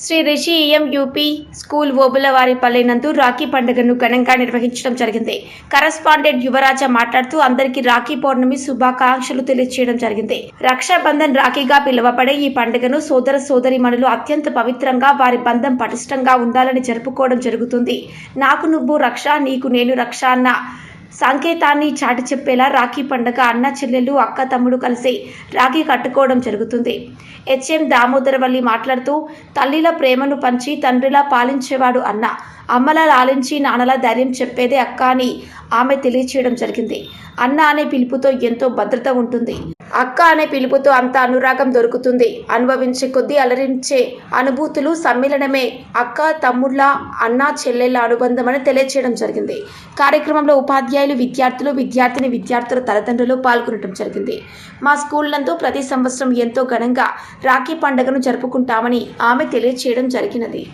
Shri Rishi EM UP school Obulavaripalli నందు రాఖీ పండుగను ఘనంగా నిర్వహించడం జరిగింది. కరస్పాండెంట్ యువరాజ మాట్లాడుతూ అందరికీ రాఖీ పౌర్ణమి శుభాకాంక్షలు తెలియజేయడం జరిగింది. రక్షాబంధన్ రాఖీగా పిలువబడే ఈ పండుగను సోదర సోదరిమణులు అత్యంత పవిత్రంగా వారి బంధం పటిష్టంగా ఉండాలని జరుపుకోవడం జరుగుతుంది. నాకు నువ్వు రక్ష నీకు నేను రక్ష అన్న. సంకేతాన్ని చాటి చెప్పేలా రాఖీ పండుగ అన్న చెల్లెలు అక్క తమ్ముడు కలిసి రాఖీ కట్టుకోవడం జరుగుతుంది. హెచ్ఎం దామోదరవల్లి మాట్లాడుతూ తల్లిల ప్రేమను పంచి తండ్రిలా పాలించేవాడు అన్న అమ్మలా లాలించి నాన్నలా ధైర్యం చెప్పేదే అక్క అని ఆమె తెలియచేయడం జరిగింది. అన్న అనే పిలుపుతో ఎంతో భద్రత ఉంటుంది. అక్క అనే పిలుపుతో అంత అనురాగం దొరుకుతుంది. అనుభవించే కొద్దీ అలరించే అనుభూతులు సమ్మేళనమే. అక్క తమ్ముళ్ళ అన్న చెల్లెళ్ళ అనుబంధం అని తెలియచేయడం జరిగింది. కార్యక్రమంలో ఉపాధ్యాయులు విద్యార్థులు విద్యార్థిని విద్యార్థుల తల్లిదండ్రులు పాల్గొనడం జరిగింది. మా స్కూల్ నందు ప్రతి సంవత్సరం ఎంతో ఘనంగా రాఖీ పండుగను జరుపుకుంటామని ఆమె తెలియచేయడం జరిగినది.